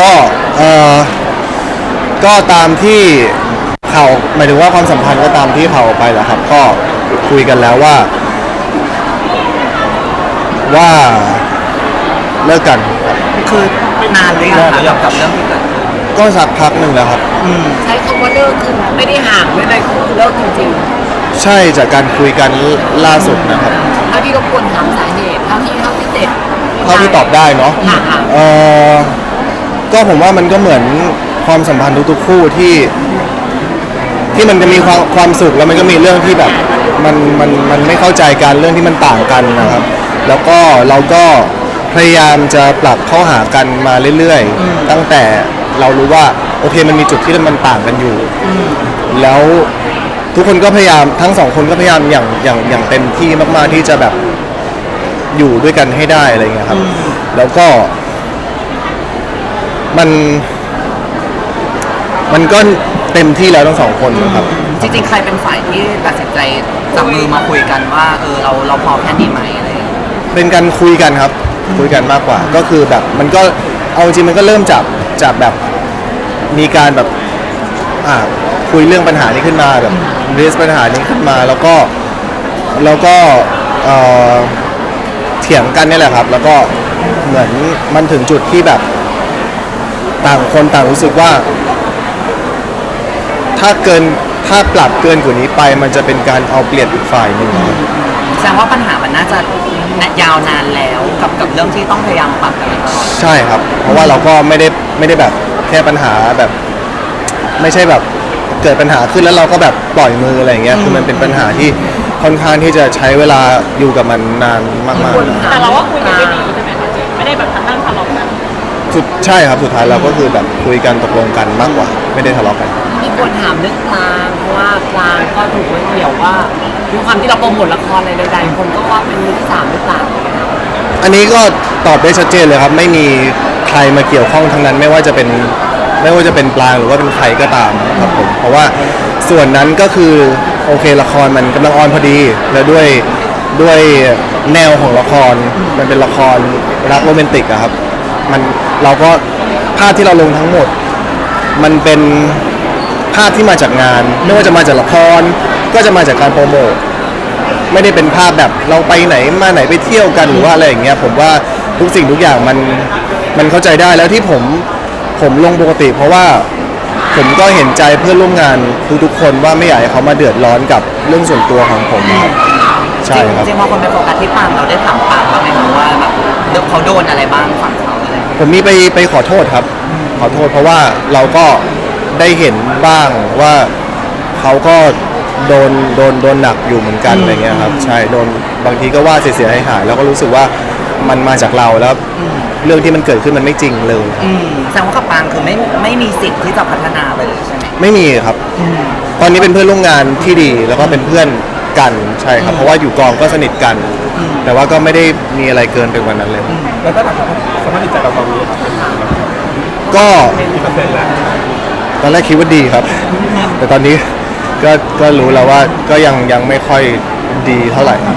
ก็เออก็ตามที่ข่าวหมายถึงว่าความสัมพันธ์ก็ตามที่ข่าวออกไปแหละครับ ก็คุยกันแล้วว่า ว่าเลิกกันครับคือนานหรือยังคะกับเรื่องที่เกิดขึ้นก็สักพักหนึ่งแล้วครับ ใช้คำว่าเลิกคือไม่ได้ห่างไม่ได้คือเลิกจริงใช่จากการคุยกันล่าสุดนะครับๆถ้าที่รบกวนถามสาเหตุเท่าที่เท่าที่เด็ดเท่าที่ตอบได้เนาะค่ะค่ะ เออ ก็ผมว่ามันก็เหมือนความสัมพันธ์ทุกๆคู่ที่ ที่มันจะมีความความสุขแล้วมันก็มีเรื่องที่แบบมันมันมันไม่เข้าใจกันเรื่องที่มันต่างกันนะครับ แล้วก็เราก็พยายามจะปรับเข้าหากันมาเรื่อยๆ ตั้งแต่เรารู้ว่าโอเคมันมีจุดที่มันต่างกันอยู่ แล้วทุกคนก็พยายามทั้งสองคนก็พยายามอย่างอย่างอย่างเต็มที่มากๆที่จะแบบอยู่ด้วยกันให้ได้อะไรเงี้ยครับ แล้วก็ มัน มันก็เต็มที่แล้วทั้งสองคนนะครับ จริงๆ ใครเป็นฝ่ายที่ตัดสินใจจับมือมาคุยกันว่าเออเราเราพอแค่นี้ไหมอะไรอย่างเงี้ยเป็นการคุยกันครับ คุยกันมากกว่า ก็คือแบบมันก็เอาจริงมันก็เริ่มจากจากแบบมีการแบบอ่าคุยเรื่องปัญหานี้ขึ้นมาแบบเรสปัญหานี้ขึ้นมาแล้วก็แล้วก็เอ่อเถียงกันนี่แหละครับ แล้วก็เหมือนมันถึงจุดที่แบบ ต่างคนต่างรู้สึกว่า ถ้าเกินถ้าปรับเกินกว่านี้ไป มันจะเป็นการเอาเปรียบอีกฝ่ายหนึ่งแสดงว่าปัญหามันน่าจะยาวนานแล้วกับกับเรื่องที่ต้องพยายามปรับกันตลอดใช่ครับ เพราะว่าเราก็ไม่ได้ไม่ได้แบบแค่ปัญหาแบบ ไม่ใช่แบบเกิดปัญหาขึ้นแล้วเราก็แบบปล่อยมืออะไรอย่างเงี้ยคือมันเป็นปัญหาที่ค่อนข้างที่จะใช้เวลาอยู่กับมันนานมากแต่เราว่าคุยกันได้ดีใช่ไหมคะเจนไม่ได้แบบนั่งทะเลาะกันๆ สุดใช่ครับสุดท้ายเราก็คือแบบคุยกันตกลงกันมากกว่า ไม่ได้ทะเลาะกัน มีคนถามเรื่องกลางเพราะว่ากลางก็ถูกไว้เกี่ยวว่าด้วยความที่เราโปรโมทละครอะไรใดๆคนก็ว่าเป็นมือที่สามหรือเปล่าอันนี้ก็ตอบได้ชัดเจนเลยครับ ไม่มีใครมาเกี่ยวข้องทั้งนั้น ไม่ว่าจะเป็นไม่ว่าจะเป็นปลางหรือว่าเป็นใครก็ตามครับผมเพราะว่าส่วนนั้นก็คือโอเคละครมันกำลังออนพอดี แล้วด้วยด้วยแนวของละครมันเป็นละครรักโรแมนติกอะครับ มันเราก็ภาพที่เราลงทั้งหมด มันเป็นภาพที่มาจากงาน ไม่ว่าจะมาจากละคร ก็จะมาจากการโปรโมทไม่ได้เป็นภาพแบบเราไปไหนมาไหนไปเที่ยวกันหรือว่าอะไรอย่างเงี้ยผมว่าทุกสิ่งทุกอย่างมันมันเข้าใจได้แล้วที่ผมผมลงปกติ เพราะว่าผมก็เห็นใจเพื่อนร่วมงานทุกๆคนว่าไม่อยากให้เขามาเดือดร้อนกับเรื่องส่วนตัวของผมครับใช่ครับ จริงๆพอคนไปโฟกัสที่ปางเราได้ถามปางบ้างไหมคะว่าแบบเรื่องเขาโดนอะไรบ้างฝั่ง ผมมีไปไปขอโทษครับ ขอโทษเพราะว่าเราก็ได้เห็นบ้างว่าเขาก็โดนโดนโดนหนักอยู่เหมือนกันอะไรเงี้ยครับ ใช่โดนบางทีก็ว่าเสียหายหายๆแล้วก็รู้สึกว่ามันมาจากเราแล้วเรื่องที่มันเกิดขึ้นมันไม่จริงเลย อืมแสดงว่ากับปางคือไม่ไม่มีสิทธิ์ที่จะพัฒนาไปเลยใช่ไหม ไม่มีครับ ตอนนี้เป็นเพื่อนร่วมงานที่ดีแล้วก็เป็นเพื่อนกันใช่ครับ เพราะว่าอยู่กองก็สนิทกัน แต่ว่าก็ไม่ได้มีอะไรเกินไปกว่านั้นเลย แล้วก็ถาม สภาพจิตใจเราตอนนี้ครับก็กี่เปอร์เซ็นต์แล้วตอนแรกคิดว่าดีครับ แต่ตอนนี้ก็ก็รู้แล้วว่าก็ยังยังไม่ค่อยดีเท่าไหร่ค่ะ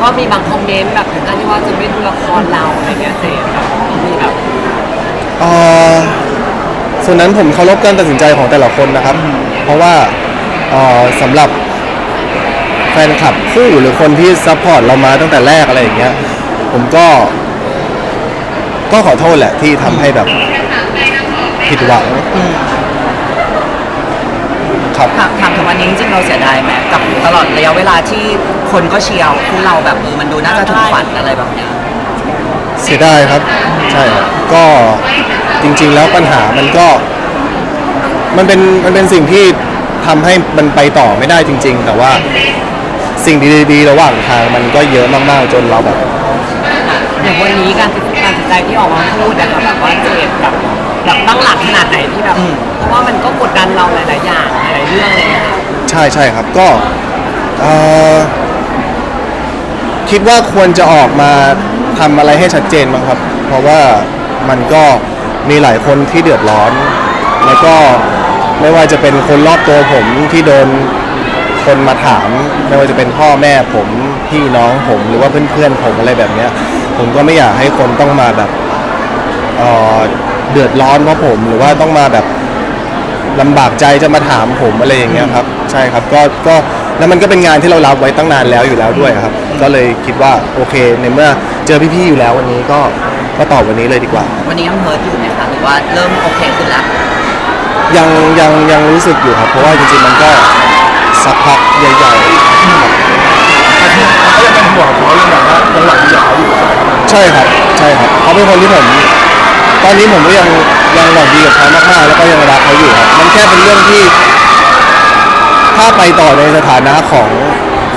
ก็มีบางคอมเมนต์แบบถึงขั้นที่ว่าจะไม่ดูละครเราอะไรเงี้ยเจนแบบมีแบบเอ่อส่วนนั้นผมเคารพการตัดสินใจของแต่ละคนนะครับ เพราะว่าเอ่อสำหรับแฟนคลับคู่หรือคนที่ซัพพอร์ตเรามาตั้งแต่แรกอะไรอย่างเงี้ยผมก็ ก็ขอโทษแหละที่ทำให้แบบผิดหวังครับ ถามถามถึงวันนี้จริงๆเราเสียดายไหมกับตลอดระยะเวลาที่คนก็เชียร์คู่เราแบบเออมันดูน่าจะถึงฝันอะไรแบบเนี้ยเสียดายครับ ใช่ครับก็จริง ๆ แล้วปัญหามันก็ มันเป็นมันเป็นสิ่งที่ทำให้มันไปต่อไม่ได้จริง ๆ แต่ว่าสิ่งดีๆ ระหว่างทางมันก็เยอะมากๆจนเราแบบ อย่างวันนี้การตัดการ ตัดสินใจที่ออกมาพูดนะคะแบบว่าเจนแบบแบบตั้งหลักขนาดไหนที่แบบเพราะว่ามันก็กดดันเราหลายๆอย่างหลายๆเรื่องเลยนะคะใช่ใช่ครับก็เอ่อคิดว่าควรจะออกมาทำอะไรให้ชัดเจนบ้างครับ เพราะว่ามันก็มีหลายคนที่เดือดร้อน แล้วก็ไม่ว่าจะเป็นคนรอบตัวผมที่โดนคนมาถาม ไม่ว่าจะเป็นพ่อแม่ผมพี่น้องผมหรือว่าเพื่อนๆผมอะไรแบบเนี้ย ผมก็ไม่อยากให้คนต้องมาแบบเอ่อเดือดร้อนเพราะผมหรือว่าต้องมาแบบลำบากใจจะมาถามผมอะไรอย่างเงี้ยครับ ใช่ครับก็ก็แล้วมันก็เป็นงานที่เรารับไว้ตั้งนานแล้วอยู่แล้วด้วยครับ ก็เลยคิดว่าโอเคในเมื่อเจอพี่ๆอยู่แล้ววันนี้ก็ก็ตอบวันนี้เลยดีกว่า วันนี้ยังเฮิร์ตอยู่ไหมคะหรือว่าเริ่มโอเคขึ้นแล้วยังยังยังรู้สึกอยู่ครับ เพราะว่าจริงๆมันก็สักพักใหญ่ก็ยังเป็นห่วงเขาเรื่องแบบว่ายังหวังดีกับเขาอยู่ๆ ใช่ครับใช่ครับเขาเป็นคนที่ผม ตอนนี้ผมก็ยังยังหวังดีกับเขามากๆแล้วก็ยังรักเขาอยู่ครับมันแค่เป็นเรื่องที่ ถ้าไปต่อในสถานะของ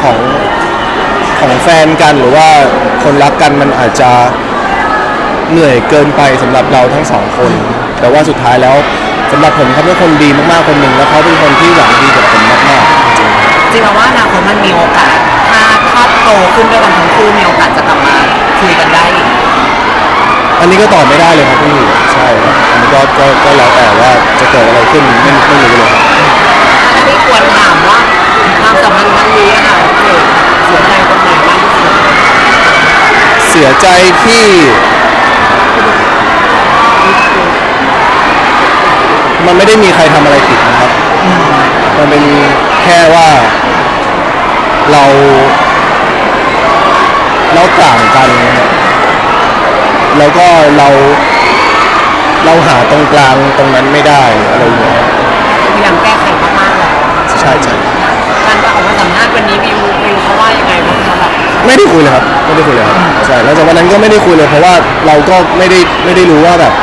ของของแฟนกันหรือว่าคนรักกันมันอาจจะเหนื่อยเกินไปสำหรับเราทั้งสองคน แต่ว่าสุดท้ายแล้วสำหรับผมเขาเป็นคนดีมากๆคนหนึ่งแล้วเขาเป็นคนที่หวังดีกับผมมากๆจริงจริงๆแล้วว่าอนาคตมันมีโอกาส ถ้าถ้าโตขึ้นด้วยกันทั้งคู่มีโอกาสจะกลับมาคุยกันได้อีก ๆ อันนี้ก็ตอบไม่ได้เลยครับพี่ใช่ครับอันนี้ก็ก็ก็แล้วแต่ว่าจะเกิดอะไรขึ้นไม่ไม่รู้เลยครับอันนี้ควรถามว่าความสัมพันธ์ครั้งนี้อะค่ะเกิดเสียใจตรงไหนมากที่สุดเสียใจที่มันไม่ได้มีใครทำอะไรผิดนะครับ มันเป็นแค่ว่าเรา เราต่างกัน แล้วก็เราเราหาตรงกลางตรงนั้นไม่ได้อะไรอย่างเงี้ยพยายามแก้ไขมากๆแล้วใช่ใช่การออกมาสัมภาษณ์วันนี้วิววิวเขาว่ายังไงบ้างคะแบบไม่ได้คุยเลยครับไม่ได้คุยเลยครับใช่แล้วจากวันนั้นก็ไม่ได้คุยเลยเพราะว่าเราก็ไม่ได้ไม่ได้รู้ว่าแบบ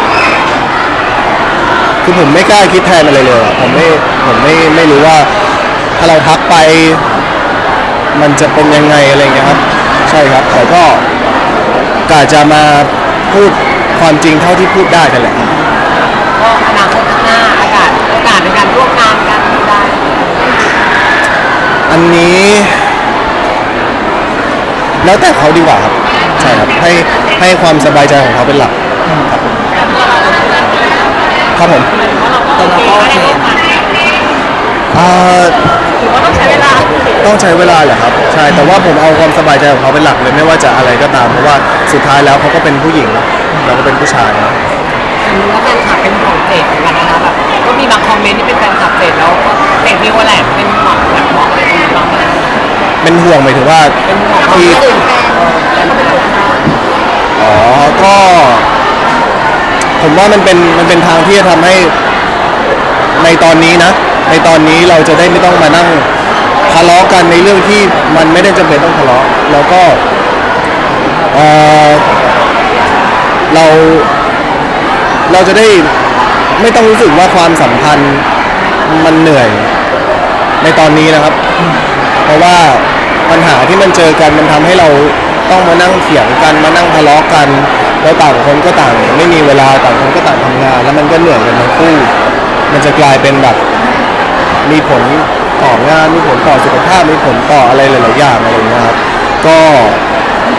คือผมไม่กล้าคิดแทนอะไรเลยอะผมไม่ผมไม่ไม่รู้ว่า ถ้าเราทักไป มันจะเป็นยังไงอะไรเงี้ยครับ ใช่ครับแต่ก็กาจะมา พูดความจริงเท่าที่พูดได้กันแหละ ก็อนาคตข้างหน้าอากาศโอกาสในการร่วมงานกันได้ อันนี้ แล้วแต่เขาดีกว่าครับ ใช่ครับ ให้ให้ความสบายใจของเขาเป็นหลัก ครับผมตัวเราก็โอเคอ่า หรือว่าต้องใช้เวลาต้องใช้เวลาแหละครับ ใช่แต่ว่าผมเอาความสบายใจของเขาเป็นหลักเลยไม่ว่าจะอะไรก็ตามเพราะว่าสุดท้ายแล้วเขาก็เป็นผู้หญิงเราก็เป็นผู้ชายนะฉันรู้ว่าแฟนคลับเป็นห่วงเจดเหมือนกันนะคะแบบก็มีบางคอมเมนต์ที่เป็นแฟนคลับเจดแล้วก็เจดพี่ว่าแหละเป็นห่วงแบบบอกอะไรตรงนี้บ้างไหมเป็นห่วงหมายถึงว่าเป็นห่วงความที่รู้สึกแฟนอ๋อก็ผมว่ามันเป็นมันเป็นทางที่จะทำให้ในตอนนี้นะ ในตอนนี้เราจะได้ไม่ต้องมานั่งทะเลาะกันในเรื่องที่มันไม่ได้จำเป็นต้องทะเลาะแล้วก็เอ่อเราเราจะได้ไม่ต้องรู้สึกว่าความสัมพันธ์มันเหนื่อยในตอนนี้นะครับ เพราะว่าปัญหาที่มันเจอกันมันทำให้เราต้องมานั่งเถียงกันมานั่งทะเลาะกัน แล้วต่างคนก็ต่าง ไม่มีเวลาต่างคนก็ต่างทำงาน แล้วมันก็เหนื่อยกันทั้งคู่มันจะกลายเป็นแบบ มีผลต่องาน มีผลต่อสุขภาพ มีผลต่ออะไรหลาย ๆ อย่างอะไรอย่างเงี้ยครับ ก็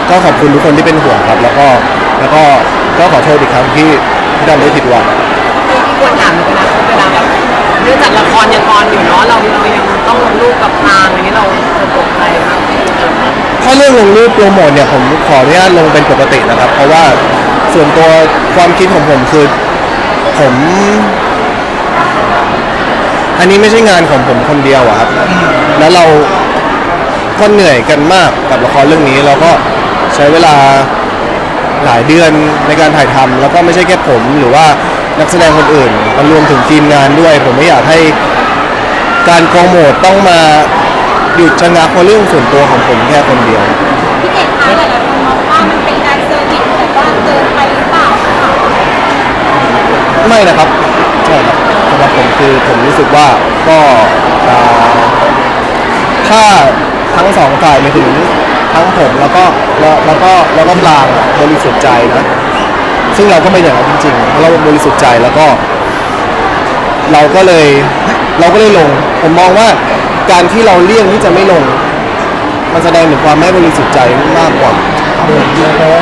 ก็ขอบคุณทุกคนที่เป็นห่วงครับ แล้วก็แล้วก็ก็ขอโทษอีกครั้งที่ที่ทำให้ผิดหวังที่ควรถามในอนาคตเวลาแบบเนื่องจากละครยังออนอยู่เนาะเราเรายังต้องลงรูปกับนางอย่างนี้เราจะตกใจมากถ้าเรื่องลงรูปโปรโมทเนี่ยผมขออนุญาตลงเป็นปกตินะครับ เพราะว่าส่วนตัวความคิดของผมคือผม อันนี้ไม่ใช่งานของผมคนเดียวอะครับ แล้วเราก็เหนื่อยกันมากกับละครเรื่องนี้ เราก็ใช้เวลาหลายเดือนในการถ่ายทำแล้วก็ไม่ใช่แค่ผมหรือว่านักแสดงคนอื่นมันรวมถึงทีมงานด้วย ผมไม่อยากให้การโปรโมทต้องมาหยุดชะงักเพราะเรื่องส่วนตัวของผมแค่คนเดียว พี่เอกคะหลายๆคนมองว่ามันเป็นการเซอร์วิสแต่ว่าเกินไปหรือเปล่าคะไม่นะครับใช่ครับสำหรับผมคือผมรู้สึกว่าก็อ่าถ้าทั้งสองฝ่ายหมาถึงทั้งผมแล้วก็แล้วแล้วก็แล้วก็ปลางอะบริสุทธิ์ใจนะ ซึ่งเราก็เป็นอย่างนั้นจริงๆเราบริสุทธิ์ใจแล้วก็ เราก็เลยเราก็เลยลง ผมมองว่าการที่เราเลี่ยงที่จะไม่ลง มันแสดงถึงความไม่บริสุทธิ์ใจมากกว่าเพราะว่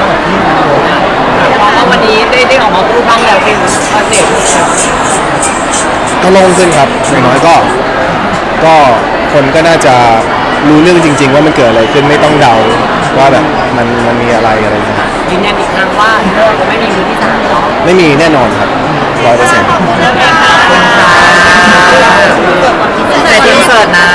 ว่าวันนี้ได้ได้ออกมาพูดบ้างแล้วถึงคอนเซ็ปต์ก็โล่งขึ้นครับอย่างน้อยก็ ก็คนก็น่าจะรู้เรื่องจริง ๆ ว่ามันเกิดอะไรขึ้นไม่ต้องเดาว่าแบบมันมันมีอะไรอะไรอย่างเงี้ยยืนยันอีกครั้งว่าเลิกไม่มีมือที่สามเนาะไม่มีแน่นอนครับร้อยเปอร์เซ็นต์ ขอบคุณค่ะเปิดคนเสิร์ตนะ